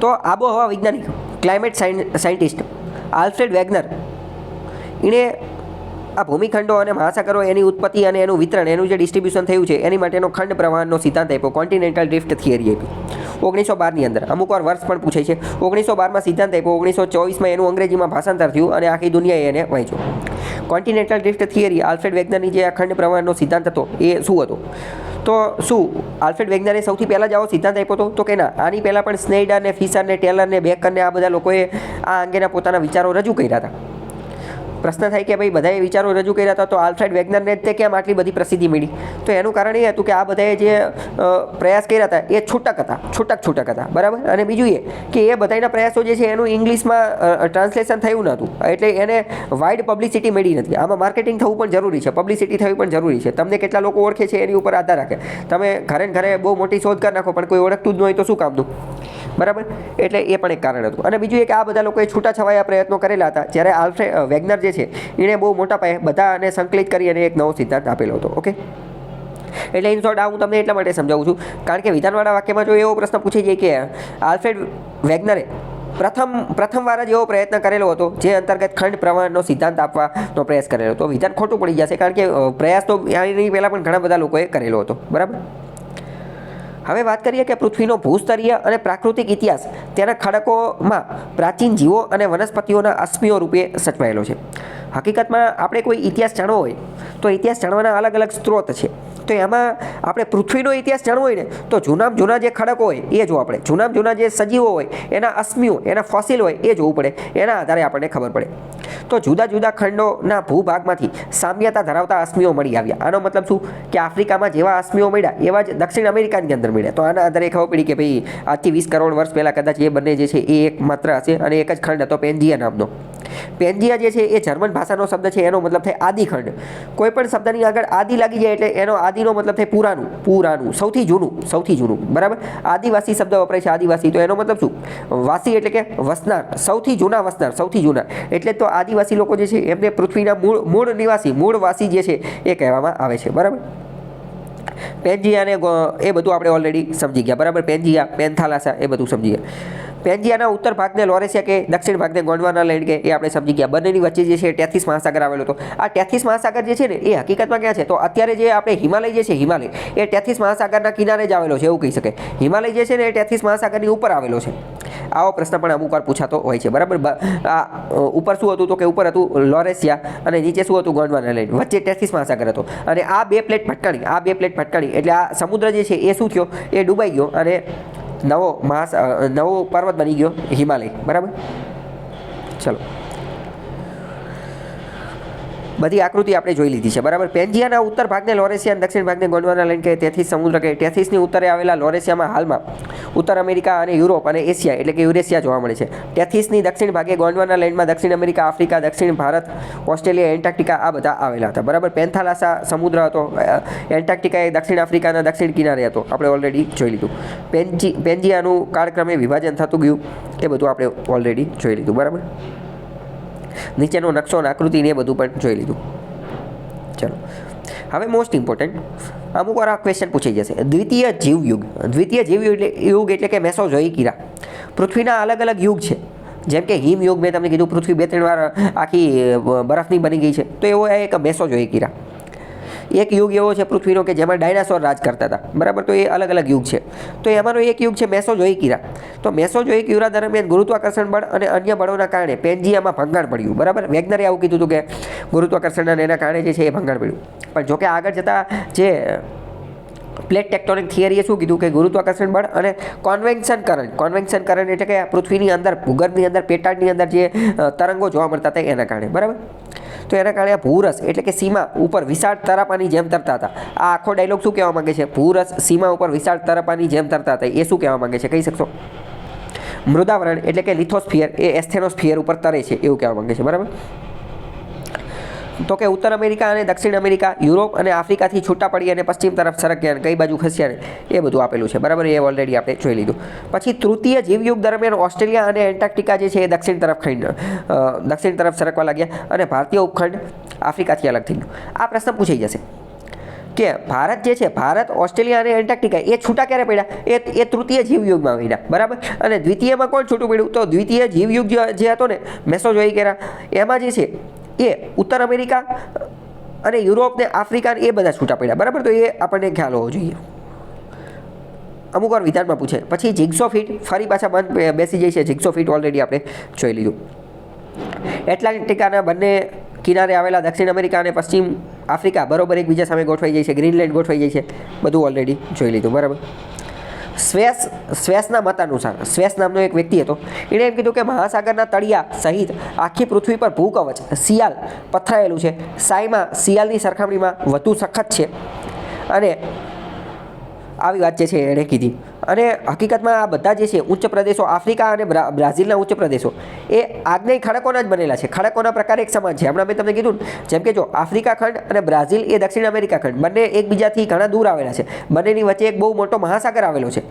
તો આબોહવા વૈજ્ઞાનિક ક્લાઇમેટ સાયન્ટિસ્ટ આલ્ફ્રેડ વેગનર એણે આ ભૂમિખંડો અને મહાસાગરો એની ઉત્પત્તિ અને એનું વિતરણ, એનું જે ડિસ્ટ્રીબ્યુશન થયું છે, એની માટેનો ખંડ પ્રવાહનો સિદ્ધાંત આપ્યો કોન્ટિનેન્ટલ ડ્રિફ્ટ થિયરી આપી. ઓગણીસો બારની અંદર, અમુક વાર વર્ષ પણ પૂછે છે ઓગણીસો બારમાં સિદ્ધાંત આપ્યો ઓગણીસો ચોવીસમાં એનું અંગ્રેજીમાં ભાષાંતર થયું અને આખી દુનિયાએ એને વહેંચ્યું કોન્ટિનેન્ટલ ડ્રિફ્ટ થિયરી આલ્ફ્રેડ વેગનરની જે આ ખંડ પ્રવાહનો સિદ્ધાંત હતો, એ શું હતો? તો શું, આલ્ફ્રેડ વેગનરે સૌથી પહેલાં જ આવો સિદ્ધાંત આપ્યો હતો? તો કે ના, આની પહેલાં પણ સ્નેઇડર ને ફિશર ને ટેલર ને બેકર આ બધા લોકોએ આ અંગેના પોતાના વિચારો રજૂ કર્યા હતા. પ્રશ્ન થાય કે ભાઈ બધાએ વિચારો રજૂ કર્યા હતા તો આલ્ફ્રેડ વેગનરને તે કેમ આટલી બધી પ્રસિદ્ધિ મળી? તો એનું કારણ એ હતું કે આ બધાએ જે પ્રયાસ કર્યા હતા એ છૂટક હતા, છૂટક છૂટક હતા, બરાબર? અને બીજું એ કે એ બધાના પ્રયાસો જે છે એનું ઇંગ્લિશમાં ટ્રાન્સલેશન થયું નહોતું. એટલે એને વાઇડ પબ્લિસિટી મળી નથી. આમાં માર્કેટિંગ થવું પણ જરૂરી છે, પબ્લિસિટી થવી પણ જરૂરી છે. તમને કેટલા લોકો ઓળખે છે એની ઉપર આધાર રાખે. તમે ઘરે ઘરે બહુ મોટી શોધ કરી નાખો, પણ કોઈ ઓળખતું જ ન હોય તો શું કામનું બરાબર? એટલે એ પણ એક કારણ હતું. અને બીજું એક આ બધા લોકોએ છૂટાછવાયા પ્રયત્નો કરેલા હતા. જ્યારે આલ્ફ્રે વેગનર જે છે એણે બહુ મોટા પાયે બધાને સંકલિત કરી અને એક નવો સિદ્ધાંત આપેલો હતો. ઓકે? એટલે ઇન શોર્ટ આ હું તમને એટલા માટે સમજાવું છું. કારણ કે વિધાનવાળા વાક્યમાં જો એવો પ્રશ્ન પૂછી જાય કે આલ્ફ્રેડ વેગનરે પ્રથમ, પ્રથમવાર જ એવો પ્રયત્ન કરેલો હતો જે અંતર્ગત ખંડ પ્રમાણનો સિદ્ધાંત આપવાનો પ્રયાસ કરેલો હતો. વિધાન ખોટું પડી જશે કારણ કે પ્રયાસ તો આની પહેલાં પણ ઘણા બધા લોકોએ કરેલો હતો. બરાબર? હવે વાત કરીએ કે પૃથ્વીનો ભૂસ્તરીય અને પ્રાકૃતિક ઇતિહાસ તેના ખડકોમાં પ્રાચીન જીવો અને વનસ્પતિઓના અસ્મિઓ રૂપે સચવાયેલો છે. હકીકતમાં આપણે કોઈ ઇતિહાસ જાણવો હોય તો ઇતિહાસ જાણવાના અલગ અલગ સ્ત્રોત છે. તો એમાં આપણે પૃથ્વીનો ઇતિહાસ જાણવો હોય ને, તો જૂનામાં જૂના જે ખડકો હોય, એ જો આપણે. જૂનામાં જૂના જે સજીવો હોય, એના અસ્મિઓ એના ફોસિલ હોય, એ જોવું પડે. એના આધારે આપણને ખબર પડે. તો જુદા જુદા ખંડોના ભૂભાગમાંથી સામ્યતા ધરાવતા અસ્મિઓ મળી આવ્યા. આનો મતલબ શું? કે આફ્રિકામાં જેવા અસ્મિઓ મળ્યા, એવા જ દક્ષિણ અમેરિકાની અંદર મળ્યા. તો આના આધારે ખબર પડી કે ભાઈ, આજથી વીસ કરોડ વર્ષ પહેલાં કદાચ એ બંને જે છે, એ એક માત્ર હશે અને એક જ ખંડ હતો પેન્જિયા નામનો. પેન્જિયા જે છે એ જર્મન ભાષાનો શબ્દ છે, એનો મતલબ થાય આદિખંડ. કોઈ પણ શબ્દની આગળ આદિ લાગી જાય એટલે એનો આદિનો મતલબ થાય પુરાનું પુરાનું, સૌથી જૂનું સૌથી જૂનું. બરાબર? આદિવાસી શબ્દ વપરાય છે આદિવાસી, તો એનો મતલબ શું? વાસી એટલે કે વસનાર, સૌથી જૂના વસનાર, સૌથી જૂના. એટલે તો આદિવાસી લોકો જે છે, એમને પૃથ્વીના મૂળ મૂળ નિવાસી, મૂળ વાસી જે છે, એ કહેવામાં આવે છે. બરાબર? પેન્જિયા અને ગો- એ બધું આપણે ઓલરેડી સમજી ગયા. બરાબર? પેન્જિયા પેન્થાલાસા એ બધું સમજી ગયા. પેન્જિયાના ઉત્તર ભાગને લોરેશિયા કે દક્ષિણ ભાગને ગોંડવાના લેન્ડ કે એ આપણે સમજી ગયા. બંનેની વચ્ચે જે છે ટેથીસ મહાસાગર આવેલો હતો. આ ટેથીસ મહાસાગર જે છે ને, એ હકીકતમાં ક્યાં છે? તો અત્યારે જે આપણે હિમાલય જે છે, હિમાલય, એ ટેથીસ મહાસાગરના કિનારે જ આવેલો છે, એવું કહી શકે હિમાલય જે છે ને, એ ટેથીસ મહાસાગરની ઉપર આવેલો છે. આવો પ્રશ્ન પણ અમુક વાર પૂછાતો હોય છે. બરાબર? આ ઉપર શું હતું તો કે ઉપર હતું લોરેશિયા અને નીચે શું હતું ગોંડવાના લઈને વચ્ચે ટેથીસ મહાસાગર હતો. અને આ બે પ્લેટ ભટકાણી આ બે પ્લેટ ભટકાણી એટલે આ સમુદ્ર જે છે એ શું થયો? એ ડૂબાઈ ગયો અને નવો મહાસ નવો પર્વત બની ગયો હિમાલય. બરાબર? ચલો. બધી આકૃતિ આપણે જોઈ લીધી છે. બરાબર? પેન્જિયાના ઉત્તર ભાગને લોરેશિયા દક્ષિણ ભાગને ગોંડવાના લાઈન કહે તેથી સમુદ્ર કહે તેથીસની ઉત્તરે આવેલા લોરેશિયામાં હાલમાં ઉત્તર અમેરિકા અને યુરોપ અને એશિયા એટલે કે યુરેશિયા જોવા મળે છે. તેથીસની દક્ષિણ ભાગે ગોંડવાના લેન્ડમાં દક્ષિણ અમેરિકા, આફ્રિકા, દક્ષિણ ભારત, ઓસ્ટ્રેલિયા, એન્ટાર્કટિકા આ બધા આવેલા હતા. બરાબર? પેન્થાલાસા સમુદ્ર હતો. એન્ટાર્કટિકા એ દક્ષિણ આફ્રિકાના દક્ષિણ કિનારે હતો. આપણે ઓલરેડી જોઈ લીધું. પેન્જી, પેન્જિયાનું કાળક્રમે વિભાજન થતું ગયું. એ બધું આપણે ઓલરેડી જોઈ લીધું. બરાબર? નીચેનો નકશો અને આકૃતિ ને બધું પણ જોઈ લીધું. ચલો. હવે મોસ્ટ ઇમ્પોર્ટન્ટ અમુક વાર આ ક્વેશ્ચન પૂછાઈ જશે. દ્વિતીય જીવયુગ દ્વિતીય જીવયુગ એટલે, યુગ એટલે કે મેસોઝોઇક ઇરા પૃથ્વીના અલગ અલગ યુગ છે. જેમ કે હિમયુગ મેં તમને કીધું, પૃથ્વી બે ત્રણ વાર આખી બરફની બની ગઈ છે. તો એવો એક મેસોઝોઇક ઇરા એક યુગ એવો છે પૃથ્વીનો કે જેમાં ડાયનાસોર રાજ કરતા હતા. બરાબર? તો એ અલગ અલગ યુગ છે. તો એમાંનો એક યુગ છે મેસોજોઇક કિરા તો મેસોજોઇક યુરા દરમિયાન ગુરુત્વાકર્ષણ બળ અને અન્ય બળોના કારણે પેન્જિયામાં ભંગાણ પડ્યું. બરાબર? વેગનરે આવું કીધું હતું કે અને એના કારણે જે છે એ ભંગાણ પડ્યું. પણ જોકે આગળ જતાં જે પ્લેટ ટેક્ટોનિક થિયરીએ શું કીધું? કે ગુરુત્વાકર્ષણ બળ અને કોન્વેન્શન કરંટ. કોન્વેન્શન કરંટ એટલે કે પૃથ્વીની અંદર, ભૂગર્ભની અંદર, પેટાળની અંદર જે તરંગો જોવા મળતા હતા એના કારણે. બરાબર? તો એના કારણે આ ભૂરસ એટલે કે સીમા ઉપર વિશાળ તરાપાની જેમ તરતા હતા. આ આખો ડાયલોગ શું કહેવા માંગે છે? ભૂરસ સીમા ઉપર વિશાળ તરાપાની જેમ તરતા હતા. એ શું કહેવા માંગે છે? કહી શકશો? મૃદાવરણ એટલે કે લિથોસ્ફિયર એ એસ્થેનોસ્ફિયર ઉપર તરે છે એવું કહેવા માંગે છે. બરાબર? તો કે ઉત્તર અમેરિકા અને દક્ષિણ અમેરિકા, યુરોપ અને આફ્રિકાથી છૂટા પડી અને પશ્ચિમ તરફ સરક્યા. કઈ બાજુ ખસ્યા એ બધું આપેલું છે. બરાબર? એ ઓલરેડી આપણે જોઈ લીધું. પછી તૃતીય જીવયુગ દરમિયાન ઓસ્ટ્રેલિયા અને એન્ટાર્કટિકા જે છે એ દક્ષિણ તરફ ખંડ દક્ષિણ તરફ સરકવા લાગ્યા અને ભારતીય ઉપખંડ આફ્રિકાથી અલગ થઈ ગયું. આ પ્રશ્ન પૂછાઈ જશે કે ભારત જે છે, ભારત, ઓસ્ટ્રેલિયા અને એન્ટાર્કટિકા એ છૂટા ક્યારે પડ્યા? એ એ તૃતીય જીવયુગમાં પડ્યા. બરાબર? અને દ્વિતીયમાં કોણ છૂટું પડ્યું? તો દ્વિતીય જીવયુગ જે હતો ને મેસોજોઈકેરા એમાં જે છે એ ઉત્તર અમેરિકા, અને યુરોપ ને આફ્રિકા એ બધા છૂટા પડ્યા. બરાબર? તો એ આપણને ખ્યાલ હોવો જોઈએ. અમુક વાર વિધાનમાં પૂછે. પછી જીગસો ફીટ ફરી પાછા બંધ બેસી જાય છે. જિગ્સો ફીટ ઓલરેડી આપણે જોઈ લીધું. એટલાન્ટિકાના બંને કિનારે આવેલા દક્ષિણ અમેરિકા અને પશ્ચિમ આફ્રિકા બરોબર એકબીજા સામે ગોઠવાઈ જાય છે. ગ્રીનલેન્ડ ગોઠવાઈ જાય છે. બધું ઓલરેડી જોઈ લીધું. બરાબર? સ્વેસ, સ્વેસના મત અનુસાર સ્વેસ નામનો એક વ્યક્તિ હતો. એણે એમ કીધું કે મહાસાગરના તળિયા સહિત આખી પૃથ્વી પર ભૂકવચ શિયાલ પથરાયેલું છે. સાયમાં શિયાલની સરખામણીમાં વધુ સખત છે. અને આવી વાત જે છે, એણે કીધી. અને હકીકતમાં આ બધા જે છે, ઉચ્ચ પ્રદેશો, આફ્રિકા અને બ્રા- બ્રાઝિલના ઉચ્ચ પ્રદેશો, એ આજ્ઞય ખડકોના જ બનેલા છે. ખડકોના પ્રકાર એક સમાન છે. હમણાં મેં તમને કીધું જેમ કે જો, આફ્રિકા ખંડ અને બ્રાઝિલ એ દક્ષિણ અમેરિકા ખંડ. બંને એકબીજાથી ઘણા દૂર આવેલા છે. બંનેની વચ્ચે એક બહુ મોટો મહાસાગર આવેલો છે.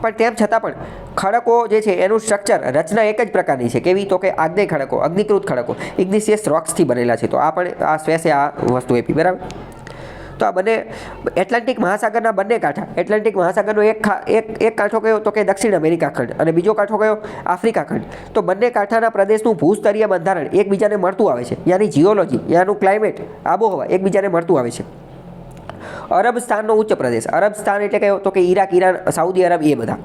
પણ તેમ છતાં પણ, ખડકો જે છે, એનું સ્ટ્રક્ચર રચના એક જ પ્રકારની છે. કેવી? તો કે આજ્ઞય ખડકો, અગ્નિકૃત ખડકો. ઇગ્નિશિયસ રોક્સથી બનેલા છે. તો આ પણ આ સ્વેસે આ વસ્તુ આપી બરાબર? તો આ બંને એટલાન્ટિક મહાસાગરના બંને કાંઠા એટલાન્ટિક મહાસાગરનો એક એક એક કાંઠો કયો તો કે દક્ષિણ અમેરિકા ખંડ અને બીજો કાંઠો કયો આફ્રિકા ખંડ. તો બંને કાંઠાના પ્રદેશનું ભૂસ્તરીય બંધારણ એકબીજાને મળતું આવે છે. યાની જીઓલોજી ત્યાંનું ક્લાઇમેટ, આબોહવા એકબીજાને મળતું આવે છે. અરબ સ્થાનનો ઉચ્ચ પ્રદેશ અરબસ્તાન એટલે કયો તો કે ઈરાક, ઈરાન, સાઉદી અરબ, એ બધા.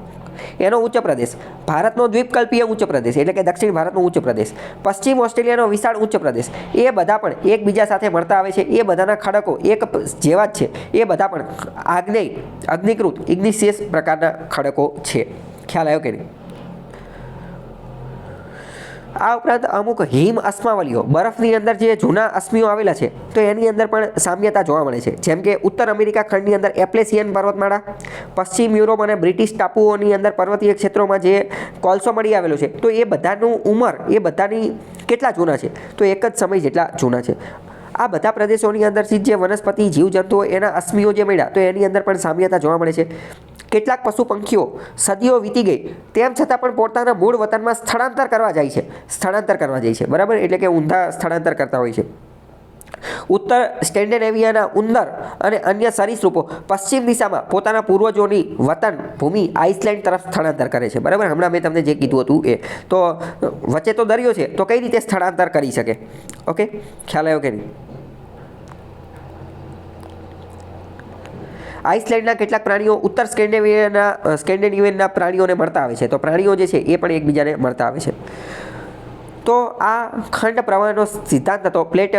એનો ઉચ્ચ પ્રદેશ. ભારતનો દ્વીપકલ્પીય ઉચ્ચ પ્રદેશ, એટલે કે દક્ષિણ ભારતનો ઉચ્ચ પ્રદેશ. પશ્ચિમ ઓસ્ટ્રેલિયાનો વિશાળ ઉચ્ચ પ્રદેશ. એ બધા પણ એકબીજા સાથે મળતા આવે છે. એ બધાના ખડકો એક જેવા જ છે. એ બધા પણ આગ્નેય, અગ્નિકૃત, ઇગ્નિશિયસ પ્રકારના ખડકો છે. ખ્યાલ આવ્યો કે નહીં? આ ઉપરાંત અમુક હિમ અસ્માવલીઓ, બરફની અંદર જે જૂના અસ્મીઓ આવેલા છે, તો એની અંદર પણ સામ્યતા જોવા મળે છે. જેમ કે ઉત્તર અમેરિકા ખંડની અંદર એપ્લેસિયન પર્વતમાળા, પશ્ચિમ યુરોપ અને બ્રિટિશ ટાપુઓની અંદર પર્વતીય ક્ષેત્રોમાં જે કોલસો મળી આવેલો છે, તો એ બધાનું ઉંમર, એ બધાની કેટલા જૂના છે? તો એક જ સમય જેટલા જૂના છે. આ બધા પ્રદેશોની અંદરથી જે વનસ્પતિ, જીવજંતુઓ, એના અશ્મિઓ જે મળ્યા, તો એની અંદર પણ સામ્યતા જોવા મળે છે. કેટલાક પશુ પંખીઓ સદીઓ વીતી ગઈ. તેમ છતાં પણ પોતાના મૂળ વતનમાં સ્થળાંતર કરવા જાય છે. સ્થળાંતર કરવા જાય છે. બરાબર? એટલે કે ઊંધા સ્થળાંતર કરતા હોય છે. ઉત્તર સ્કેન્ડિનેવિયાના ઉંદર અને અન્ય સરીસૃપો પશ્ચિમ દિશામાં પોતાના પૂર્વજોની વતન ભૂમિ આઇસલેન્ડ તરફ સ્થળાંતર કરે છે. બરાબર? હમણાં મેં તમને જે કીધું હતું એ. તો વચ્ચે તો દરિયો છે. તો કઈ રીતે સ્થળાંતર કરી શકે? ઓકે? ખ્યાલ આવ્યો કે નહીં? આઇસલેન્ડના કેટલાક પ્રાણીઓ ઉત્તર સ્કેન્ડિનેવિયાના સ્કેન્ડેનિવિયનના પ્રાણીઓને મળતા આવે છે. તો પ્રાણીઓ જે છે, એ પણ એકબીજાને મળતા આવે છે. તો આ ખંડ પ્રવાહનો સિદ્ધાંત હતો. Plate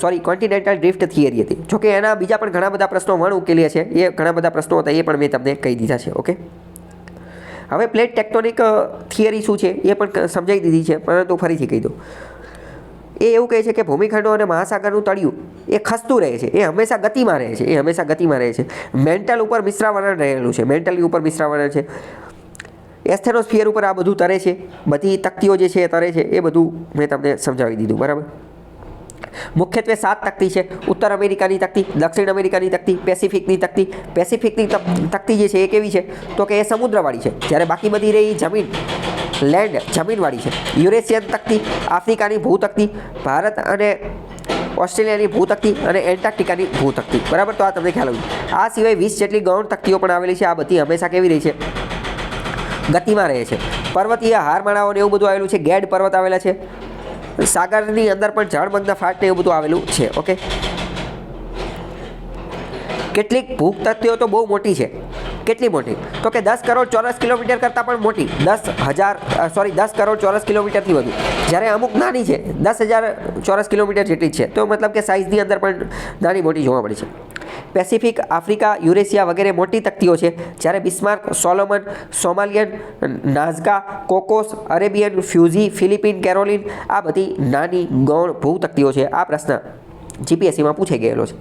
sorry continental drift theory હતી. જોકે એના બીજા પણ ઘણા બધા પ્રશ્નો વણ ઉકેલ્યા છે. એ ઘણા બધા પ્રશ્નો હતા, એ પણ મેં તમને કહી દીધા છે, ઓકે? હવે પ્લેટ ટેક્ટોનિક થિયરી શું છે? એ પણ સમજાવી દીધી છે, પરંતુ ફરીથી કહી દઉં. એ એવું કહે છે કે ભૂમિખંડો અને મહાસાગરનું તળિયું એ ખસતું રહે છે, એ હંમેશા ગતિમાં રહે છે, એ હંમેશા ગતિમાં રહે છે. મેન્ટલ ઉપર મિશ્રાવરણ રહેલું છે, મેન્ટલી ઉપર મિશ્રાવરણ છે. એસ્થેનોસ્ફિયર ઉપર આ બધું તરે છે, બધી તકતીઓ જે છે એ તરે છે, એ બધું મેં તમને સમજાવી દીધું, બરાબર? મુખ્યત્વે સાત તકતી છે, ઉત્તર અમેરિકાની તકતી, દક્ષિણ અમેરિકાની તકતી, પેસિફિકની તકતી. પેસિફિકની તકતી જે છે એ કેવી છે? તો કે એ સમુદ્રવાળી છે, જ્યારે બાકી બધી રહી જમીન લેન્ડ જમીનવાળી છે. યુરેશિયન તકતી, આફ્રિકાની ભૂતકતી, ભારત અને ઓસ્ટ્રેલિયાની ભૂતકતી અને એન્ટાર્ટિકાની ભૂતકતી. બરાબર? તો આ તમને ખ્યાલ આવ્યું આ સિવાય વીસ જેટલી ગૌણ તકતીઓ પણ આવેલી છે. આ બધી હંમેશા કેવી રહી છે? ગતિમાં રહે છે. પર્વતીય હારમાળાઓ ને એવું બધું આવેલું છે. ગેડ પર્વત આવેલા છે. સાગરની અંદર પણ જળમગ્ન ફાટ ને એવું બધું આવેલું છે. ઓકે? કેટલીક ભૂખ તો બહુ મોટી છે. કેટલી મોટી? તો કે દસ કરોડ ચોરસ કિલોમીટર કરતાં પણ મોટી. દસ હજાર સોરી દસ કરોડ ચોરસ કિલોમીટરથી વધુ. જ્યારે અમુક નાની છે, દસ હજાર ચોરસ કિલોમીટર જેટલી છે. તો મતલબ કે સાઇઝની અંદર પણ નાની મોટી જોવા મળે છે. પેસિફિક આફ્રિકા યુરેશિયા વગેરે મોટી તકતીઓ છે. જ્યારે Bismarck Solomon Somalian Nazca Cocos Arabian Fiji Philippine Caroline આ બધી નાની ગૌણ ભૂ તકતીઓ છે. આ પ્રશ્ન જીપીએસસીમાં પૂછાઈ ગયેલો છે.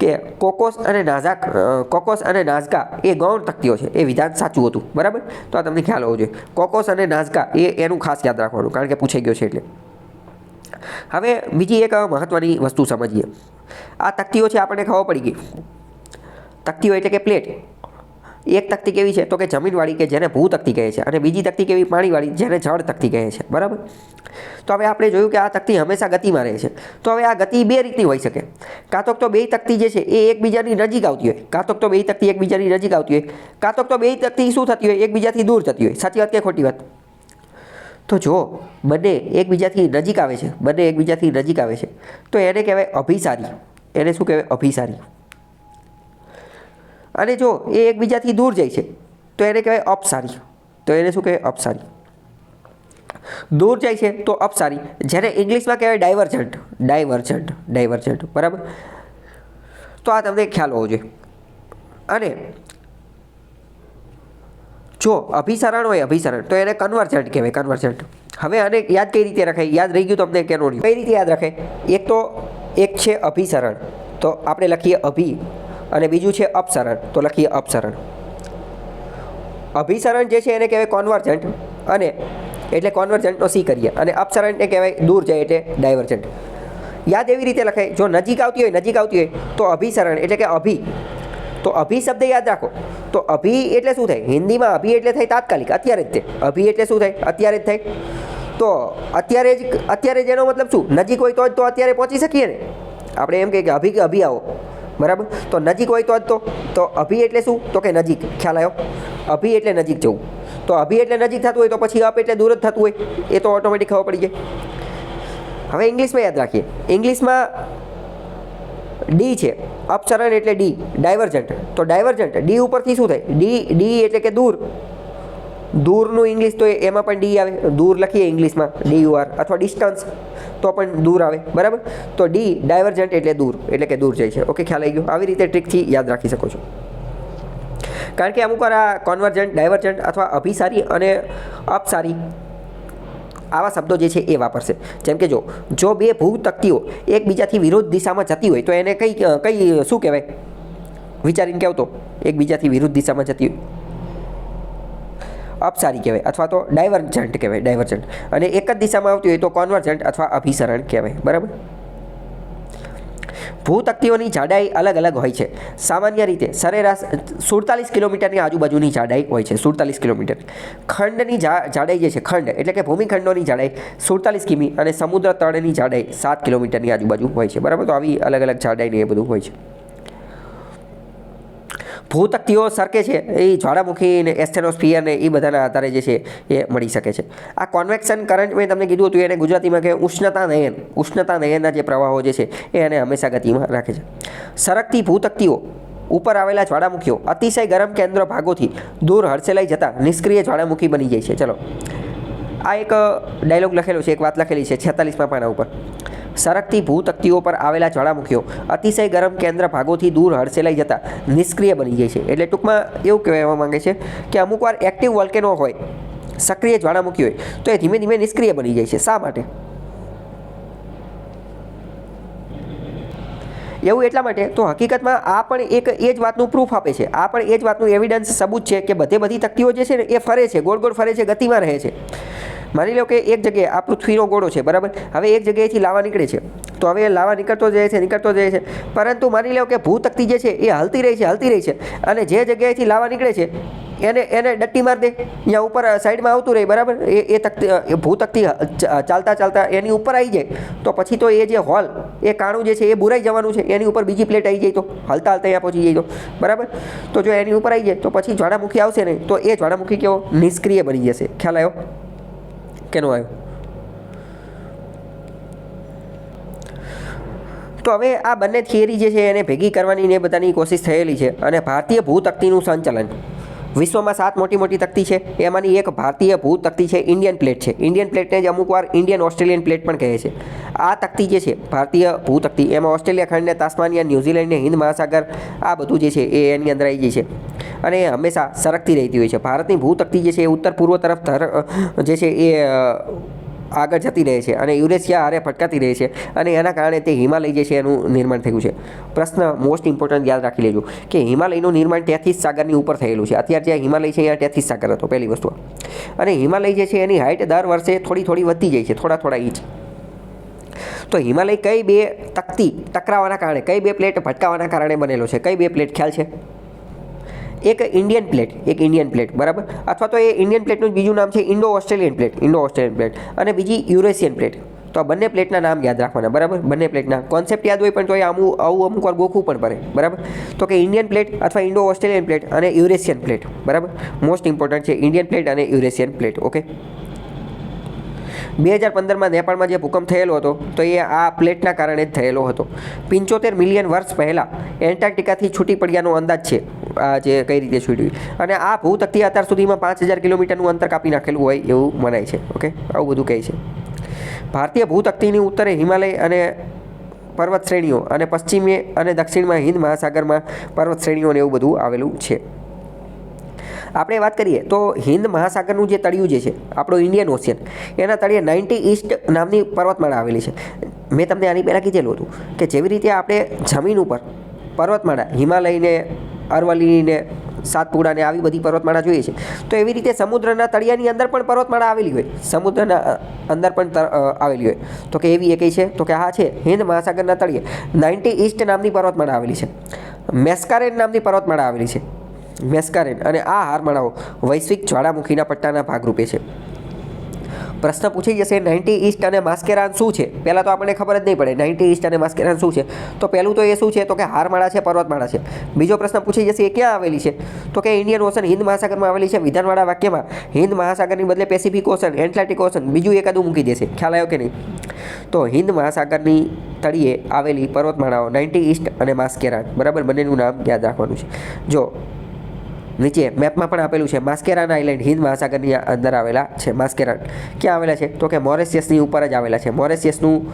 કે કોકોસ અને નાઝાક કોકોસ અને નાઝકા એ ગૌણ તકતીઓ છે. એ વિધાન સાચું હતું. બરાબર? તો આ તમને ખ્યાલ હોવો જોઈએ. કોકોસ અને નાઝકા એ એનું ખાસ યાદ રાખવાનું, કારણ કે પૂછાઈ ગયો છે એટલે. હવે બીજી એક મહત્ત્વની વસ્તુ સમજીએ. આ તકતીઓ છે, આપણને ખબર પડી ગઈ. તકતીઓ એટલે કે પ્લેટ. એક તકતી કેવી છે? તો કે જમીનવાળી કે જેને ભૂ તકતી કહે છે અને બીજી તકતી કેવી? પાણીવાળી, જેને જળ તકતી કહે છે. બરાબર? તો હવે આપણે જોયું કે આ તકતી હંમેશા ગતિમાં રહે છે. તો હવે આ ગતિ બે રીતની હોઈ શકે. કાં તો બે તકતી જે છે, એ એકબીજાની નજીક આવતી હોય. કાં તો તો બે તકતી એકબીજાની નજીક આવતી હોય. કાં તો બે તકતી શું થતી હોય? એકબીજાથી દૂર થતી હોય. સાચી વાત કે ખોટી વાત? તો જો, બંને એકબીજાથી નજીક આવે છે. બંને એકબીજાથી નજીક આવે છે. તો એને કહેવાય અભિસારી. એને શું કહેવાય? અભિસારી. અને જો એ એકબીજાથી દૂર જાય છે, તો એને કહેવાય અપસારી. તો એને શું કહેવાય? અપસારી. દૂર જાય છે, તો અપસારી. જેને ઇંગ્લિશમાં કહેવાય ડાયવર્જન્ટ. Divergent divergent. બરાબર? તો આ તમને ખ્યાલ હોવો જોઈએ. અને જો અભિસરણ હોય અભિસરણ, તો એને કન્વર્જન્ટ કહેવાય, કન્વર્જન્ટ. હવે આને યાદ કઈ રીતે રખાય? યાદ રહી ગયું તમને કે નો કઈ રીતે યાદ રખાય? એક તો, એક છે અભિસરણ. તો આપણે લખીએ અભિ. અને બીજું છે અપસરણ. તો લખીએ અપસરણ. અભિસરણ જે છે એને કહેવાય કોન્વર્જન્ટ અને એટલે કોન્વર્જન્ટનો સી કરીએ. અને અપસરણને કહેવાય દૂર જાય એટલે ડાયવર્જન્ટ યાદ એવી રીતે લખાય, જો નજીક આવતી હોય, નજીક આવતી હોય, તો અભિસરણ એટલે કે અભિ. તો અભિ શબ્દ યાદ રાખો. તો અભિ એટલે શું થાય? હિન્દીમાં અભિ એટલે થાય તાત્કાલિક, અત્યારે જ તે. અભિ એટલે શું થાય? અત્યારે જ થાય. તો અત્યારે જ અત્યારે જ એનો મતલબ શું? નજીક હોય તો જ તો અત્યારે પહોંચી શકીએ ને. આપણે એમ કહીએ કે અભિ કે અભિ આવો. બરાબર? તો નજીક હોય તો જ તો. તો અભિ એટલે શું? તો કે નજીક. ખ્યાલ આવ્યો અભિ એટલે નજીક જવું. તો અભિ એટલે નજીક થતું હોય તો પછી અપ એટલે દૂર જ થતું હોય. એ તો ઓટોમેટિક ખબર પડી જાય. હવે ઇંગ્લિશમાં યાદ રાખીએ. ઇંગ્લિશમાં ડી છે. અપસરણ એટલે ડી ડાયવર્જન્ટ તો ડાયવર્જન્ટ ડી ઉપરથી શું થાય? ડી ડી એટલે કે દૂર. દૂરનું ઇંગ્લિશ તો એમાં પણ ડી આવે. દૂર લખીએ ઇંગ્લિશમાં ડી યુ આર અથવા ડિસ્ટન્સ તો પણ દૂર આવે. બરાબર? તો ડી ડાયવર્જન્ટ એટલે દૂર. એટલે કે દૂર જાય છે. ઓકે ખ્યાલ આવી ગયો? આવી રીતે ટ્રીકથી યાદ રાખી શકો છો. કારણ કે અમુક વાર આ કોન્વર્જન્ટ ડાયવર્જન્ટ અથવા અભિસારી અને અપસારી આવા શબ્દો જે છે એ વાપરશે. જેમ કે જો જો બે ભૂતકતીઓ એકબીજાથી વિરુદ્ધ દિશામાં જતી હોય, તો એને કઈ કઈ, શું કહેવાય? વિચારીને કહેવતો. એકબીજાથી વિરુદ્ધ દિશામાં જતી હોય. અપસારી કહેવાય અથવા તો ડાયવર્જન્ટ કહેવાય, ડાયવર્જન્ટ. અને એક જ દિશામાં આવતી હોય તો કોન્વર્જન્ટ અથવા અભિસરણ કહેવાય, બરાબર? ભૂતકતીઓની જાડાઈ અલગ અલગ હોય છે. સામાન્ય રીતે સરેરાશ સુડતાલીસ કિલોમીટરની આજુબાજુની જાડાઈ હોય છે, સુડતાલીસ કિલોમીટર. ખંડની જાડાઈ જે છે, ખંડ, એટલે કે ભૂમિખંડોની જાડાઈ સુડતાલીસ કિમી અને સમુદ્ર તળની જાડાઈ સાત કિલોમીટરની આજુબાજુ હોય છે, બરાબર? તો આવી અલગ અલગ જાડાઈને એ બધું હોય છે. ભૂતકતીઓ સરકે છે. એ જ્વાળામુખી ને એસ્થેનોસ્ફિયર ને એ બધાના આધારે જે છે એ મળી શકે છે. આ કોન્વેક્શન કરંટ મેં તમને કીધું હતું એને ગુજરાતીમાં કે ઉષ્ણતા નયન, ઉષ્ણતા નયનના જે પ્રવાહો જે છે એ એને હંમેશા ગતિમાં રાખે છે. સરકતી ભૂતકતીઓ, ઉપર આવેલા જ્વાળામુખીઓ અતિશય ગરમ કેન્દ્ર ભાગોથી દૂર હડસેલાઈ જતા નિષ્ક્રિય જ્વાળામુખી બની જાય છે. ચલો. આ એક ડાયલોગ લખેલો છે, એક વાત લખેલી છે છેતાલીસમાં પાના ઉપર. સરકતી ભૂતકતીઓ પર આવેલા જ્વાળામુખીઓ અતિશય ગરમ કેન્દ્ર ભાગોથી દૂર હડસેલાઈ જતા નિષ્ક્રિય બની જાય છે. એટલે ટૂંકમાં એવું કહેવા માંગે છે કે અમુક વાર એક્ટિવ વોલ્કેનો હોય, સક્રિય જ્વાળામુખી હોય, તો એ ધીમે ધીમે નિષ્ક્રિય બની જાય છે. શા માટે? એવું એટલા માટે? તો હકીકતમાં આ પણ એક એ જ વાતનું પ્રૂફ આપે છે. આ પણ એ જ વાતનું એવિડન્સ સબૂત છે કે બધે બધી તકતીઓ જે છે ને એ ફરે છે, ગોળ ગોળ ફરે છે, ગતિમાં રહે છે. માની લો કે એક જગ્યાએ આ પૃથ્વીનો ગોળો છે, બરાબર? હવે એક જગ્યાએથી લાવા નીકળે છે. તો હવે એ લાવા નીકળતો જાય છે, નીકળતો જાય છે. પરંતુ માની લો કે ભૂતકતી જે છે, એ હલતી રહી છે, હલતી રહી છે. અને જે જગ્યાએથી લાવા નીકળે છે, એને એને ડટ્ટી માર દે. ત્યાં ઉપર સાઈડમાં આવતું રહે, બરાબર? એ એ તકતી એ ભૂતકતી ચાલતા ચાલતા એની ઉપર આવી જાય. તો પછી તો એ જે હોલ, એ કાણું જે છે, એ બુરાઈ જવાનું છે. એની ઉપર બીજી પ્લેટ આવી જાય તો હલતા હલતા અહીંયા પહોંચી જાય તો, બરાબર? તો જો એની ઉપર આવી જાય, તો પછી જ્વાળામુખી આવશે ને તો એ જ્વાળામુખી કેવો? નિષ્ક્રિય બની જશે. ખ્યાલ આવ્યો? કેનો આવ્યો તો હવે આ બંને થિયરી જે છે એને ભેગી કરવાની ને બધાની કોશિશ થયેલી છે અને ભારતીય ભૂતકતીનું સંચાલન. વિશ્વમાં સાત મોટી મોટી તકતી છે. એમાંની એક ભારતીય ભૂતકતી છે, ઇન્ડિયન પ્લેટ છે. ઇન્ડિયન પ્લેટને જ અમુક વાર ઇન્ડિયન ઓસ્ટ્રેલિયન પ્લેટ પણ કહે છે. આ તકતી જે છે, ભારતીય ભૂ તકતી, એમાં ઓસ્ટ્રેલિયા ખંડને તાસ્માનિયા, ન્યૂઝીલેન્ડને હિન્દ મહાસાગર, આ બધું જે છે એ એની અંદર આવી જાય છે. અને એ હંમેશા સરકતી રહેતી હોય છે. ભારતની ભૂ તકતી જે છે એ ઉત્તર પૂર્વ તરફ જે છે એ આગળ જતી રહે છે અને યુરેશિયા હારે ફટકાતી રહે છે અને એના કારણે તે હિમાલય જે છે એનું નિર્માણ થયું છે. પ્રશ્ન મોસ્ટ ઇમ્પોર્ટન્ટ યાદ રાખી લેજો કે હિમાલયનું નિર્માણ ત્યાંથી જ સાગરની ઉપર થયેલું છે. અત્યારે જ્યાં હિમાલય છે ત્યાં ત્યાંથી સાગર હતો પહેલી વસ્તુ. અને હિમાલય જે છે એની હાઇટ દર વર્ષે થોડી થોડી વધતી જાય છે, થોડા થોડા ઇંચ. તો હિમાલય કઈ બે તકતી, ટકરાવાના કારણે, કઈ બે પ્લેટ ભટકાવાના કારણે બનેલો છે? કઈ બે પ્લેટ ખ્યાલ છે? એક ઇન્ડિયન પ્લેટ એક ઇન્ડિયન પ્લેટ બરાબર? અથવા તો એ ઇન્ડિયન પ્લેટનું બીજું નામ છે Indo Australian plate Indo Australian plate અને બીજી યુરેશિયન પ્લેટ તો આ બંને પ્લેટના નામ યાદ રાખવાના, બરાબર? બંને પ્લેટના કોન્સેપ્ટ યાદ હોય પણ તો એ અમુક આવું અમુક વાર ગોખવું પણ પડે, બરાબર? તો કે ઇન્ડિયન પ્લેટ અથવા ઇન્ડો ઓસ્ટ્રેલિયન પ્લેટ અને યુરેશિયન પ્લેટ બરાબર? મોસ્ટ ઇમ્પોર્ટન્ટ છે ઇન્ડિયન પ્લેટ અને યુરેશિયન પ્લેટ ઓકે બે હજાર પંદરમાં નેપાળમાં જે ભૂકંપ થયેલો હતો, તો એ આ પ્લેટના કારણે જ થયેલો હતો. પંચોતેર મિલિયન વર્ષ પહેલાં એન્ટાર્કટિકાથી છૂટી પડ્યાનો અંદાજ છે. આ જે કઈ રીતે છૂટ્યું અને આ ભૂતકથી અત્યાર સુધીમાં પાંચ હજાર કિલોમીટરનું અંતર કાપી નાખેલું હોય એવું મનાય છે, ઓકે? આવું બધું કહે છે. ભારતીય ભૂતકતીની ઉત્તરે હિમાલય અને પર્વત શ્રેણીઓ અને પશ્ચિમે અને દક્ષિણમાં હિન્દ મહાસાગરમાં પર્વત શ્રેણીઓ અને એવું બધું આવેલું છે. આપણે વાત કરીએ તો હિન્દ મહાસાગરનું જે તળિયું જે છે, આપણો ઇન્ડિયન ઓશિયન, એના તળિયે નાઇન્ટી ઈસ્ટ નામની પર્વતમાળા આવેલી છે. મેં તમને આની પહેલાં કીધેલું હતું કે જેવી રીતે આપણે જમીન ઉપર પર્વતમાળા, હિમાલયને અરવલ્લીને સાતપુડાને આવી બધી પર્વતમાળા જોઈએ છે. તો એવી રીતે સમુદ્રના તળિયાની અંદર પણ પર્વતમાળા આવેલી હોય. સમુદ્રના અંદર પણ આવેલી હોય. તો કે એવી એકઈ છે? તો કે હા છે. હિન્દ મહાસાગરના તળિયે. નાઇન્ટી ઈસ્ટ નામની પર્વતમાળા આવેલી છે. મેસ્કારેન નામની પર્વતમાળા આવેલી છે. મેસ્કારેન. અને આ હારમાળાઓ વૈશ્વિક જ્વાળામુખીના પટ્ટાના ભાગરૂપે છે. પ્રશ્ન પૂછી જશે નાઇન્ટી ઈસ્ટ અને માસ્કેરાન શું છે? પહેલાં તો આપણને ખબર જ નહીં પડે નાઇન્ટી ઈસ્ટ અને માસ્કેરાન શું છે? તો પહેલું તો એ શું છે? તો કે હારમાળા છે, પર્વતમાળા છે. બીજો પ્રશ્ન પૂછી જશે એ ક્યાં આવેલી છે? તો કે ઇન્ડિયન ઓશન હિન્દ મહાસાગરમાં આવેલી છે વિધાનવાળા વાક્યમાં. હિન્દ મહાસાગરની બદલે પેસિફિક ઓશન એટલાન્ટિક ઓશન બીજું એકાદું મૂકી દેશે. ખ્યાલ આવ્યો કે નહીં? તો હિન્દ મહાસાગરની તળિયે આવેલી પર્વતમાળાઓ નાઇન્ટી ઈસ્ટ અને માસ્કેરાન બરાબર? બંનેનું નામ યાદ રાખવાનું છે. જો નીચે મેપમાં પણ આપેલું છે. માસ્કેરાન આઇલેન્ડ હિન્દ મહાસાગરની અંદર આવેલા છે. માસ્કેરાન ક્યાં આવેલા છે? તો કે મોરેશિયસની ઉપર જ આવેલા છે. મોરેશિયસનું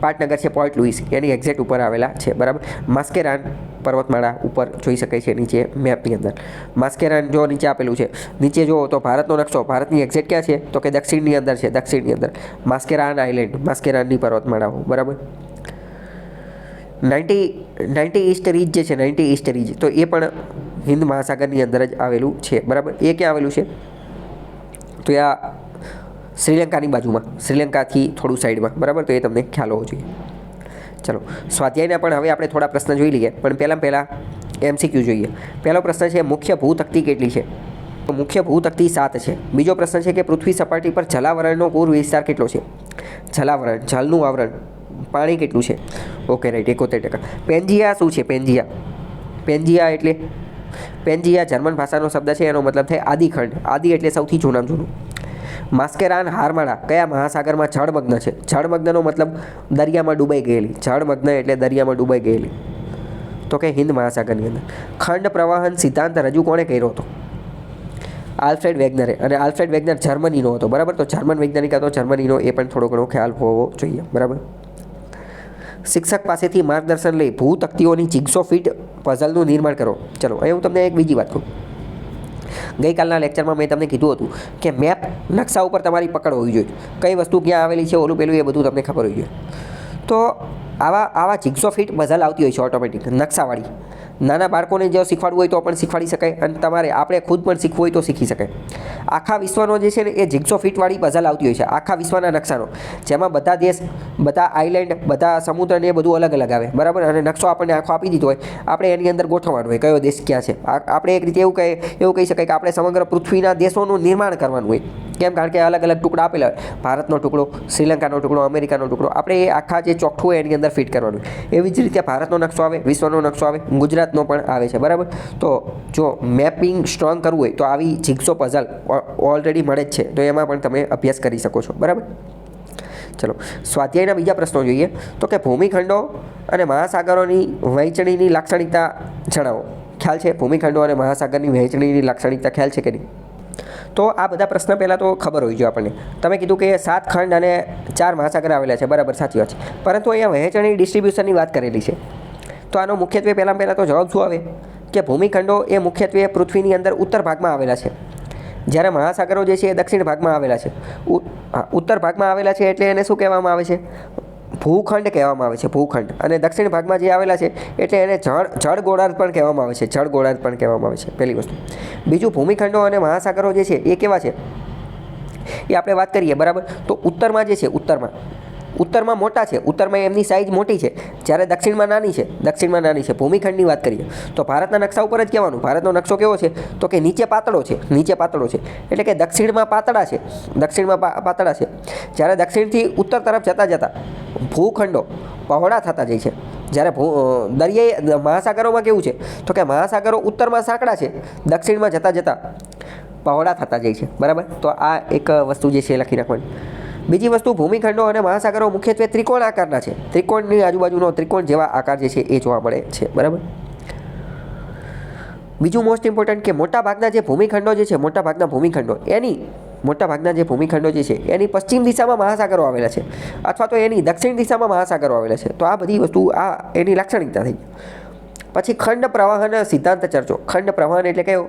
પાટનગર છે પોર્ટ લુઇસ એની એક્ઝેક્ટ ઉપર આવેલા છે. બરાબર? માસ્કેરાન પર્વતમાળા ઉપર જોઈ શકાય છે નીચે મેપની અંદર. માસ્કેરાન જો નીચે આપેલું છે. નીચે જુઓ તો ભારતનો નકશો. ભારતની એક્ઝેક્ટ ક્યાં છે? તો કે દક્ષિણની અંદર છે. દક્ષિણની અંદર. માસ્કેરાન આઇલેન્ડ માસ્કેરાનની પર્વતમાળાઓ. બરાબર? નાઇન્ટી નાઇન્ટી ઈસ્ટ રીજ જે છે નાઇન્ટી ઈસ્ટ રીજ તો એ પણ હિન્દ મહાસાગરની અંદર જ આવેલું છે. બરાબર? એ ક્યાં આવેલું છે? તો એ આ શ્રીલંકાની બાજુમાં. શ્રીલંકાથી થોડું સાઈડમાં. બરાબર? તો એ તમને ખ્યાલ હોવો જોઈએ. ચલો. સ્વાધ્યાયના પણ હવે આપણે થોડા પ્રશ્ન જોઈ લઈએ. પણ પહેલાં પહેલાં એમસીક્યુ જોઈએ. પહેલો પ્રશ્ન છે, મુખ્ય ભૂતકતી કેટલી છે? તો મુખ્ય ભૂતકતી સાત છે. બીજો પ્રશ્ન છે કે પૃથ્વી સપાટી પર જલાવરણનો કુલ વિસ્તાર કેટલો છે? જલાવરણ જલનું આવરણ. પાણી કેટલું છે? Okay, right. એકોતેર ટકા. પેન્જિયા શું છે? પેન્જિયા. પેન્જિયા એટલે પેન્જિયા જર્મન ભાષાનો શબ્દ છે, એનો મતલબ થાય આદિખંડ. આદિ એટલે સૌથી જૂનામાં જૂનું. માસ્કેરાન હારમાળા કયા મહાસાગરમાં જળમગ્ન છે? જળમગ્નનો મતલબ દરિયામાં ડૂબાઈ ગયેલી. જળમગ્ન એટલે દરિયામાં ડૂબાઈ ગયેલી. તો કે હિન્દ મહાસાગરની અંદર. ખંડ પ્રવાહન સિદ્ધાંત રજૂ કોણે કર્યો હતો? આલ્ફ્રેડ વેગનરે. અને આલ્ફ્રેડ વેગનર જર્મનીનો હતો. બરાબર? તો જર્મન વૈજ્ઞાનિક હતો. જર્મનીનો એ પણ થોડો ઘણો ખ્યાલ હોવો જોઈએ. બરાબર? શિક્ષક પાસેથી માર્ગદર્શન લઈ ભૂતકતીઓની જિગ્સો ફીટ પઝલનું નિર્માણ કરો. ચલો અહીં હું તમને એક બીજી વાત કહું. ગઈકાલના લેક્ચરમાં મેં તમને કીધું હતું કે મેપ નકશા ઉપર તમારી પકડ હોવી જોઈએ. કઈ વસ્તુ ક્યાં આવેલી છે, ઓલું પેલું એ બધું તમને ખબર હોવી જોઈએ. તો આવા આવા જિગ્સો ફીટ મઝલ આવતી હોય છે ઓટોમેટિક નકશાવાળી. નાના બાળકોને જો શીખવાડવું હોય તો પણ શીખવાડી શકાય અને તમારે આપણે ખુદ પણ શીખવું હોય તો શીખી શકાય. આખા વિશ્વનો જે છે ને એ જીગસો ફીટવાળી પઝલ આવતી હોય છે, આખા વિશ્વના નકશાનો. જેમાં બધા દેશ, બધા આઇલેન્ડ બધા સમુદ્ર ને એ બધું અલગ અલગ આવે, બરાબર? અને નકશો આપણને આખો આપી દીધો હોય. આપણે એની અંદર ગોઠવવાનું હોય, કયો દેશ ક્યાં છે? આપણે એક રીતે એવું કહે, એવું કહી શકાય કે આપણે સમગ્ર પૃથ્વીના દેશોનું નિર્માણ કરવાનું હોય. કેમ? કારણ કે અલગ અલગ ટુકડા આપેલા હોય. ભારતનો ટુકડો, શ્રીલંકાનો ટુકડો, અમેરિકાનો ટુકડો. આપણે એ આખા જે ચોખ્ઠું હોય એની અંદર ફિટ કરવાનું. એવી જ રીતે ભારતનો નકશો આવે, વિશ્વનો નકશો આવે, ગુજરાતનો પણ આવે છે. બરાબર? તો જો મેપિંગ સ્ટ્રોંગ કરવું હોય તો આવી જિગ્સો પઝલ ઓલરેડી મળે જ છે. તો એમાં પણ તમે અભ્યાસ કરી શકો છો. બરાબર? ચલો, સ્વાધ્યાયના બીજા પ્રશ્નો જોઈએ. તો કે ભૂમિખંડો અને મહાસાગરોની વહેંચણીની લાક્ષણિકતા જણાવો. ખ્યાલ છે? ભૂમિખંડો અને મહાસાગરની વહેંચણીની લાક્ષણિકતા ખ્યાલ છે કે નહીં? તો આ બધા પ્રશ્ન પહેલાં તો ખબર હોવી જોઈએ આપણને. તમે કીધું કે સાત ખંડ અને ચાર મહાસાગર આવેલા છે. બરાબર, સાચી વાત છે. પરંતુ અહીંયા વહેંચણી ડિસ્ટ્રીબ્યુશનની વાત કરેલી છે. તો આનો મુખ્યત્વે પહેલાં પહેલાં તો જવાબ શું આવે? કે ભૂમિખંડો એ મુખ્યત્વે પૃથ્વીની અંદર ઉત્તર ભાગમાં આવેલા છે. જ્યારે મહાસાગરો જે છે એ દક્ષિણ ભાગમાં આવેલા છે. ઉત્તર ભાગમાં આવેલા છે એટલે એને શું કહેવામાં આવે છે? ભૂખંડ કહેવામાં આવે છે, ભૂખંડ. અને દક્ષિણ ભાગમાં જે આવેલા છે, એટલે એને જળ જળ ગોળાર્ધ પણ કહેવામાં આવે છે, જળ ગોળાર્ધ પણ કહેવામાં આવે છે. પહેલી વસ્તુ. બીજું, ભૂમિખંડો અને મહાસાગરો જે છે, એ કેવા છે? એ આપણે વાત કરીએ, બરાબર? તો ઉત્તરમાં જે છે, ઉત્તરમાં ઉત્તરમાં મોટા છે. ઉત્તરમાં એમની સાઇઝ મોટી છે. જ્યારે દક્ષિણમાં નાની છે. દક્ષિણમાં નાની છે. ભૂમિખંડની વાત કરીએ. તો ભારતના નકશા ઉપર જ કહેવાનું. ભારતનો નકશો કેવો છે? તો કે નીચે પાતળો છે. નીચે પાતળો છે. એટલે કે દક્ષિણમાં પાતળા છે. દક્ષિણમાં પાતળા છે. જ્યારે દક્ષિણથી ઉત્તર તરફ જતાં જતાં ભૂખંડો પહોળા થતા જાય છે. જ્યારે ભૂ દરિયાઈ મહાસાગરોમાં કેવું છે? તો કે મહાસાગરો ઉત્તરમાં સાંકડા છે. દક્ષિણમાં જતાં જતાં પહોળા થતા જાય છે. બરાબર? તો આ એક વસ્તુ જે છે લખી નાખવાની. બીજી વસ્તુ, ભૂમિખંડો અને મહાસાગરો મુખ્યત્વે ત્રિકોણ આકારના છે. ત્રિકોણની આજુબાજુનો ત્રિકોણ જેવા આકાર જે છે એ જોવા મળે છે. બરાબર? બીજું મોસ્ટ ઇમ્પોર્ટન્ટ કે મોટા ભાગના જે ભૂમિખંડો જે છે મોટા ભાગના ભૂમિખંડો, એની મોટા ભાગના જે ભૂમિખંડો જે છે, એની પશ્ચિમ દિશામાં મહાસાગરો આવેલા છે. અથવા તો એની દક્ષિણ દિશામાં મહાસાગરો આવેલા છે. તો આ બધી વસ્તુ, આ એની લાક્ષણિકતા થઈ પછી ખંડ પ્રવાહન સિદ્ધાંત ચર્ચો. ખંડ પ્રવાહન એટલે કયો?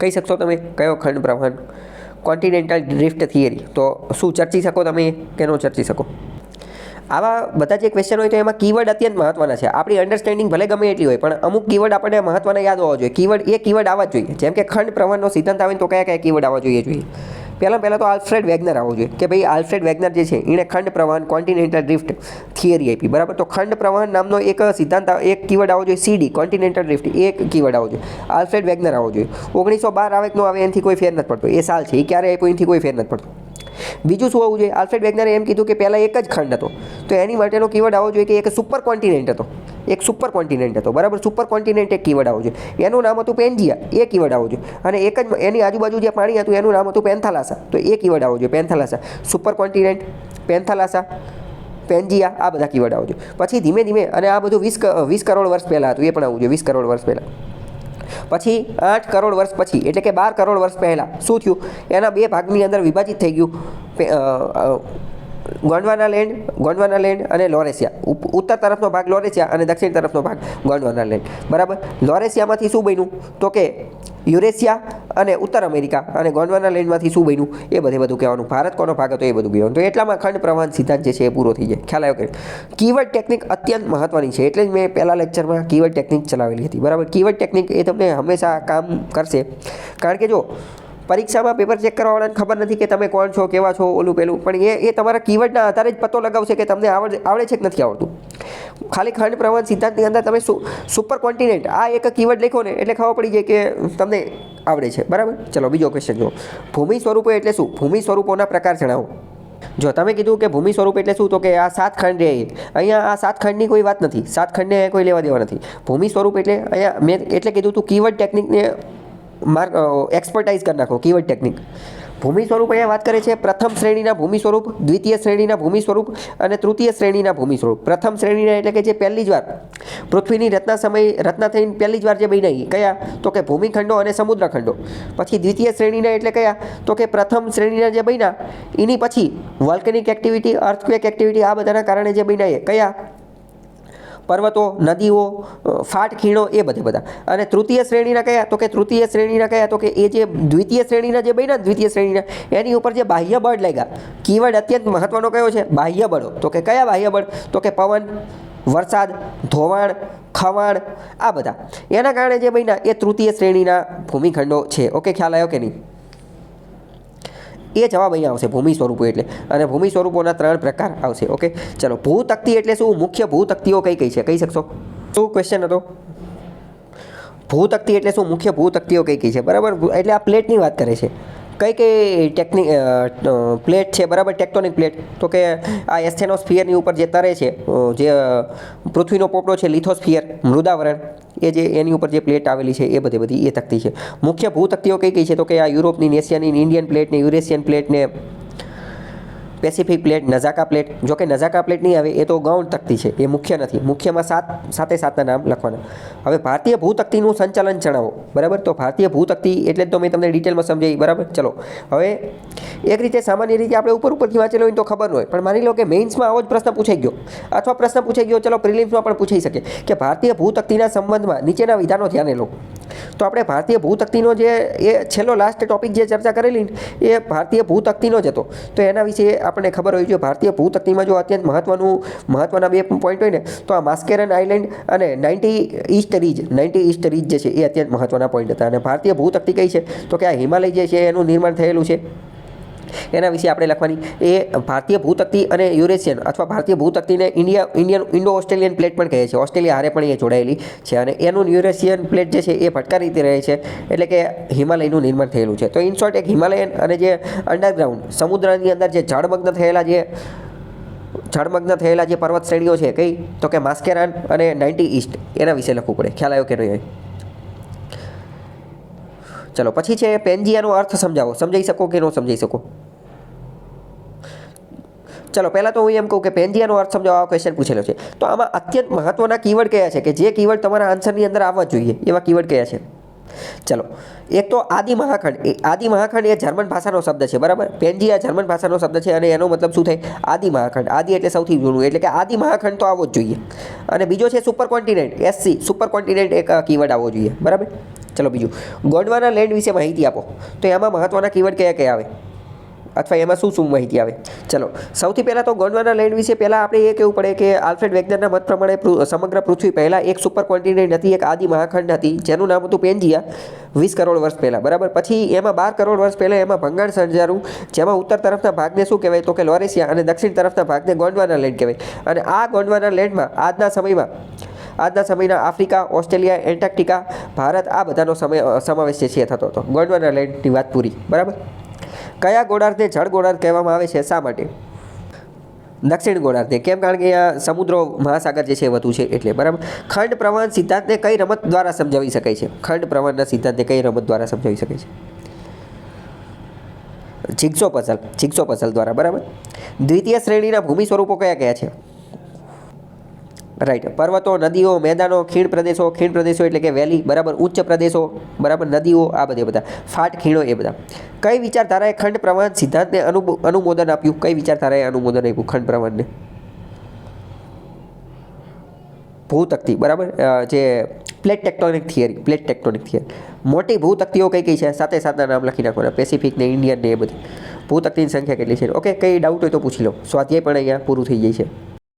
કહી શકશો તમે? કયો ખંડ પ્રવાહન? કોન્ટિનેન્ટલ ડ્રિફ્ટ થિયરી તો શું ચર્ચી શકો તમે કે ન ચર્ચી શકો? આવા બધા જે ક્વેશ્ચન હોય તો એમાં કીવર્ડ અત્યંત મહત્વના છે. આપણી અન્ડરસ્ટેન્ડિંગ ભલે ગમે એટલી હોય, પણ અમુક કીવર્ડ આપણને મહત્વના યાદ હોવા જોઈએ. કીવર્ડ એ કીવર્ડ આવવા જોઈએ. જેમ કે ખંડ પ્રવણનો સિદ્ધાંત આવે તો કયા કયા કીવર્ડ આવવા જોઈએ જોઈએ? પહેલાં પહેલાં તો આલ્ફ્રેડ વેગનર આવવો જોઈએ કે ભાઈ આલ્ફ્રેડ વેગનર જે છે, એણે ખંડ પ્રવાહન કોન્ટિનેન્ટલ ડ્રિફ્ટ થિયરી આપી. બરાબર? તો ખંડ પ્રવાહન નામનો એક સિદ્ધાંત એક કીવર્ડ આવવો જોઈએ સીડી કોન્ટિનેન્ટલ ડ્રિફ્ટ એક કીવર્ડ આવવો જોઈએ. આલ્ફ્રેડ વેગનર આવવો જોઈએ. ઓગણીસો બાર આવે કે ન આવે, એનાથી કોઈ ફેર નથી પડતો. એ સાલ છે. એ ક્યારે આપ્યો? એનાથી કોઈ ફેર નથી પડતો. બીજું શું હોવું જોઈએ? આલ્ફ્રેડ વેગનરે એમ કીધું કે પહેલાં એક જ ખંડ હતો. તો એની માટેનો કીવર્ડ આવવો જોઈએ કે એક સુપર કોન્ટિનેન્ટ હતો. એક સુપર કોન્ટિનેન્ટ હતો. બરાબર? સુપર કોન્ટિનેન્ટ એક કીવર્ડ આવવો જોઈએ. એનું નામ હતું પેન્જિયા. એ કીવર્ડ આવવો જોઈએ. અને એક જ એની આજુબાજુ જે પાણી હતું, એનું નામ હતું પેન્થાલાસા. તો એ કીવર્ડ આવવો જોઈએ, પેન્થાલાસા. સુપર કોન્ટિનેન્ટ પેન્થાલાસા, પેન્જિયા, આ બધા કીવર્ડ આવવો જોઈએ. પછી ધીમે ધીમે, અને આ બધું વીસ વીસ કરોડ વર્ષ પહેલાં હતું. એ પણ આવવું જોઈએ, વીસ કરોડ વર્ષ પહેલાં. પછી આઠ કરોડ વર્ષ પછી, એટલે કે બાર કરોડ વર્ષ પહેલાં, શું થયું? એના બે ભાગની અંદર વિભાજિત થઈ ગયું. ગોંડવાના લેન્ડ ગોંડવાના લેન્ડ અને લોરેશિયા ઉપ- ઉત્તર તરફનો ભાગ લોરેશિયા અને દક્ષિણ તરફનો ભાગ ગોંડવાના લેન્ડ. બરાબર? લોરેશિયામાંથી શું બન્યું? તો કે યુરેશિયા અને ઉત્તર અમેરિકા અને ગોંડવાના લેન્ડમાંથી શું બન્યું? એ બધે બધું કહેવાનું. ભારત કોનો ભાગ હતો એ બધું કહેવાનું. તો એટલામાં ખંડ પ્રવાહન સિદ્ધાંત જે છે એ પૂરો થઈ જાય. ખ્યાલ આવ્યો કે કીવર્ડ ટેકનિક અત્યંત મહત્ત્વની છે. એટલે જ મેં પહેલા લેક્ચરમાં કીવર્ડ ટેકનિક ચલાવેલી હતી. બરાબર? કીવર્ડ ટેકનિક એ તમને હંમેશા કામ કરશે. કારણ કે જો પરીક્ષામાં પેપર ચેક કરવાવાળાને ખબર નથી કે તમે કોણ છો, કેવા છો, ઓલું પેલું. પણ એ એ તમારા કીવર્ડના આધારે જ પતો લગાવશે કે તમને આવડે આવડે છે કે નથી આવડતું. ખાલી ખંડ પ્રવાહન સિદ્ધાંતની અંદર તમે સુપર કોન્ટિનેન્ટ, આ એક કીવર્ડ લખો ને એટલે ખબર પડી જાય કે તમને આવડે છે. બરાબર? ચલો, બીજો ક્વેશ્ચન જુઓ. ભૂમિ સ્વરૂપો એટલે શું? ભૂમિ સ્વરૂપોના પ્રકાર જણાવો. જો તમે કીધું કે ભૂમિ સ્વરૂપ એટલે શું, તો કે આ સાત ખંડ રહે અહીંયા આ સાત ખંડની કોઈ વાત નથી. સાત ખંડને કોઈ લેવા દેવા નથી. ભૂમિ સ્વરૂપ એટલે અહીંયા મેં એટલે કીધું તું કીવર્ડ ટેકનિકને માર્ક એક્સપર્ટાઇઝ કરી નાખો કીવર્ડ ટેકનિક ભૂમિ સ્વરૂપ અહીંયા વાત કરે છે પ્રથમ શ્રેણીના ભૂમિ સ્વરૂપ, દ્વિતીય શ્રેણીના ભૂમિ સ્વરૂપ અને તૃતીય શ્રેણીના ભૂમિ સ્વરૂપ. પ્રથમ શ્રેણીના એટલે કે જે પહેલી જ વાર. પૃથ્વીની રચના સમય, રચના થઈને પહેલી જ વાર જે બન્યા ઈ કયા? તો કે ભૂમિખંડો અને સમુદ્રખંડો પછી દ્વિતીય શ્રેણીના એટલે કયા? તો કે પ્રથમ શ્રેણીના જે બન્યા, એની પછી વોલ્કેનિક એક્ટિવિટી અર્થક્વેક એક્ટિવિટી આ બધાના કારણે જે બન્યા એ, કયા? પર્વતો, નદીઓ ફાટ, ખીણો, એ બધે બધા. અને તૃતીય શ્રેણીના કયા? તો કે તૃતીય શ્રેણીના કયા? તો કે એ જે દ્વિતીય શ્રેણીના જે બન્યા દ્વિતીય શ્રેણીના, એની ઉપર જે બાહ્ય બળ લાગ્યા. કીવર્ડ અત્યંત મહત્વનો કયો છે? બાહ્ય બળો. તો કે કયા બાહ્ય બળ? તો કે પવન, વરસાદ, ધોવાણ, ખવાણ, આ બધા. એના કારણે જે બન્યા એ તૃતીય શ્રેણીના ભૂમિખંડો છે. ઓકે, ખ્યાલ આવ્યો કે નહીં? એ જવાબ અહીંયા આવશે ભૂમિ સ્વરૂપો એટલે. અને ભૂમિ સ્વરૂપોના ત્રણ પ્રકાર આવશે, ઓકે? ચલો, ભૂતક્તિ એટલે શું? મુખ્ય ભૂતક્તિઓ કઈ કઈ છે? કહી શકશો? શું ક્વેશ્ચન હતો? ભૂતક્તિ એટલે શું? મુખ્ય ભૂતક્તિઓ કઈ કઈ છે? બરાબર? એટલે આ પ્લેટની વાત કરે છે. કઈ કઈ ટેકનિક પ્લેટ છે? બરાબર ટેક્ટોનિક પ્લેટ તો કે આ એસ્થેનોસ્ફિયરની ઉપર જે તરે છે જે પૃથ્વીનો પોપડો છે લિથોસ્ફિયર મૃદાવરણ, એ જે એની ઉપર જે પ્લેટ આવેલી છે, એ બધી બધી એ તકતી છે. મુખ્ય ભૂતકતીઓ કઈ કઈ છે? તો કે આ યુરોપની એશિયાની ઇન્ડિયન પ્લેટ ને, યુરેશિયન પ્લેટ ને પેસિફિક પ્લેટ નઝાકા પ્લેટ જો કે નઝાકા પ્લેટ નહીં આવે, એ તો ગૌણ તકતી છે. એ મુખ્ય નથી. મુખ્યમાં સાત, સાતે સાતના નામ લખવાના. હવે ભારતીય ભૂતક્તિનું સંચાલન જણાવો. બરાબર? તો ભારતીય ભૂતકતી એટલે તો મેં તમને ડિટેલમાં સમજાવી. બરાબર? ચલો. હવે એક રીતે સામાન્ય રીતે આપણે ઉપર ઉપરથી વાંચેલો હોય તો ખબર હોય. પણ માની લો કે મેઇન્સમાં આવો જ પ્રશ્ન પૂછાઈ ગયો. અથવા પ્રશ્ન પૂછાઈ ગયો, ચલો પ્રિલિમ્સમાં પણ પૂછાઈ શકે. કે ભારતીય ભૂતકતીના સંબંધમાં નીચેના વિધાનો ધ્યાને લો. તો આપણે ભારતીય ભૂતક્તિનો જે, એ છેલ્લો લાસ્ટ ટોપિક જે ચર્ચા કરેલી એ ભારતીય ભૂતક્તિનો જ હતો. તો એના વિશે આપણને ખબર હોવી જોઈએ ભારતીય ભૂતકનીમાં જો અત્યંત મહત્વનું, મહત્વના બે પોઈન્ટ હોય ને, તો આ માસ્કેરન આઇલેન્ડ અને ninety east ridge ninety east ridge જે છે એ અત્યંત મહત્વના પોઈન્ટ હતા. અને ભારતીય ભૂતકતી કઈ છે? તો કે આ હિમાલય જે છે એનું નિર્માણ થયેલું છે. એના વિશે આપણે લખવાની. એ ભારતીય ભૂતક્તિ અને યુરેશિયન અથવા ભારતીય ભૂતક્તિને India, Indian, Indo Australian plate પણ કહે છે. ઓસ્ટ્રેલિયા હારે પણ એ જોડાયેલી છે અને એનું યુરેશિયન પ્લેટ જે છે એ ભટકા રીતે રહે છે, એટલે કે હિમાલયનું નિર્માણ થયેલું છે. તો ઇન શોર્ટ એક હિમાલયન અને જે અંડરગ્રાઉન્ડ સમુદ્રની અંદર જે જળમગ્ન થયેલા જે, જળમગ્ન થયેલા જે પર્વત શ્રેણીઓ છે કઈ? તો કે માસ્કેરાન અને નાઇન્ટી ઈસ્ટ, એના વિશે લખવું પડે. ખ્યાલ આવ્યો કે નહીં? ચલો, પછી છે પેન્જિયાનો અર્થ સમજાવો. સમજાઈ શકો કે ન સમજાઈ શકો? ચલો, પહેલાં તો હું એમ કહું કે પેન્જિયાનો અર્થ સમજાવવા ક્વેશ્ચન પૂછેલો છે. તો આમાં અત્યંત મહત્ત્વના કીવર્ડ કયા છે? કે જે કીવર્ડ તમારા આન્સરની અંદર આવવા જોઈએ, એવા કીવર્ડ કયા છે? ચલો, એક તો આદિ મહાખંડ. આદિ મહાખંડ એ જર્મન ભાષાનો શબ્દ છે, બરાબર? પેન્જિયા જર્મન ભાષાનો શબ્દ છે અને એનો મતલબ શું થાય? આદિ મહાખંડ. આદિ એટલે સૌથી જૂનું, એટલે કે આદિ મહાખંડ તો આવવો જ જોઈએ. અને બીજો છે super continent SC super continent એક કીવર્ડ આવવો જોઈએ, બરાબર? ચલો બીજું. ગોંડવાના લેન્ડ વિશે માહિતી આપો. તો એમાં મહત્ત્વના કીવર્ડ કયા કયા આવે? અથવા એમાં શું શું માહિતી આવે? ચલો, સૌથી પહેલાં તો ગોંડવાના લેન્ડ વિશે પહેલાં આપણે એ કહેવું પડે કે આલ્ફ્રેડ વેગનરના મત પ્રમાણે સમગ્ર પૃથ્વી પહેલાં એક સુપર કોન્ટિનેન્ટ હતી એક આદિ મહાખંડ હતી, જેનું નામ હતું પેન્જિયા, વીસ કરોડ વર્ષ પહેલાં. બરાબર? પછી એમાં બાર કરોડ વર્ષ પહેલાં એમાં ભંગાણ સર્જાયું, જેમાં ઉત્તર તરફના ભાગને શું કહેવાય? તો કે લોરેશિયા અને દક્ષિણ તરફના ભાગને ગોંડવાના લેન્ડ કહેવાય. અને આ ગોંડવાના લેન્ડમાં આજના સમયમાં આજના સમયના આફ્રિકા, ઓસ્ટ્રેલિયા, એન્ટાર્કટિકા, ભારત આ બધાનો સમય સમાવેશ છે થતો હતો. ગોંડવાના લેન્ડની વાત પૂરી. બરાબર? કયા ગોળાર્ધને જળ ગોળાર્ધ કહેવામાં આવે છે? શા માટે? દક્ષિણ ગોળાર્ધને કેમ? કારણ કે અહીંયા સમુદ્રો, મહાસાગર જે છે વધુ છે એટલે. બરાબર? ખંડ પ્રવાહન સિદ્ધાંતને કઈ રમત દ્વારા સમજાવી શકાય છે? ખંડ પ્રવાહનના સિદ્ધાંતને કઈ રમત દ્વારા સમજાવી શકાય છે? જિગ્સો પઝલ જિગ્સો પઝલ દ્વારા. બરાબર? દ્વિતીય શ્રેણીના ભૂમિ સ્વરૂપો કયા કયા છે? રાઈટ પર્વતો, નદીઓ, મેદાનો, ખીણ પ્રદેશો ખીણ પ્રદેશો એટલે કે વેલી બરાબર ઉચ્ચ પ્રદેશો, બરાબર નદીઓ, આ બધે બધા. ફાટ ખીણો એ બધા. કઈ વિચારધારાએ ખંડ પ્રવાહન સિદ્ધાંતને અનુ અનુમોદન આપ્યું? કઈ વિચારધારાએ અનુમોદન આપ્યું ખંડ પ્રવાહનને ભૂતકતી, બરાબર? જે plate tectonic theory plate tectonic theory મોટી ભૂતકતીઓ કઈ કઈ છે? સાથે સાથના નામ લખી નાખવાના. પેસિફિક ને ઇન્ડિયન ને એ બધી. ભૂતકતીની સંખ્યા કેટલી છે? ઓકે કઈ ડાઉટ હોય તો પૂછી લો. સ્વાધ્યાય પણ અહીંયા પૂરું થઈ જાય છે.